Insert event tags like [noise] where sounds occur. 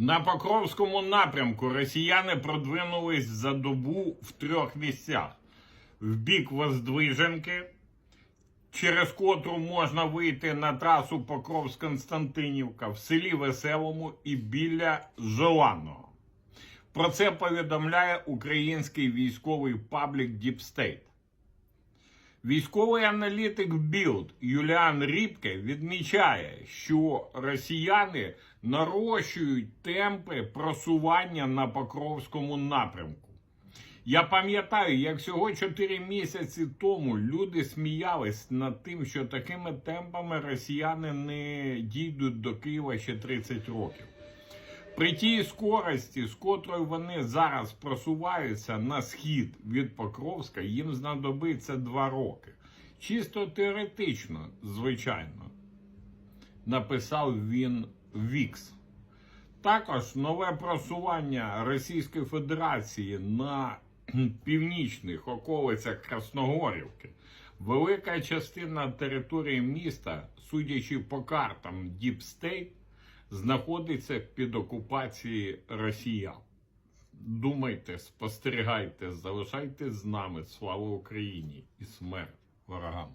На Покровському напрямку росіяни продвинулись за добу в трьох місцях: в бік Воздвиженки, через котру можна вийти на трасу Покровськ-Константинівка, в селі Веселому і біля Желаного. Про це повідомляє український військовий паблік State. Військовий аналітик Білд Юліан Рібке відмічає, що росіяни нарощують темпи просування на Покровському напрямку. Я пам'ятаю, як всього 4 місяці тому люди сміялись над тим, що такими темпами росіяни не дійдуть до Києва ще 30 років. При тій скорості, з котрою вони зараз просуваються на схід від Покровська, їм знадобиться два роки. Чисто теоретично, звичайно, написав він Вікс. Також нове просування Російської Федерації на [clears throat] північних околицях Красногорівки. Велика частина території міста, судячи по картам State, знаходиться під окупацією росіян. Думайте, спостерігайте, залишайтесь з нами. Слава Україні і смерть ворогам!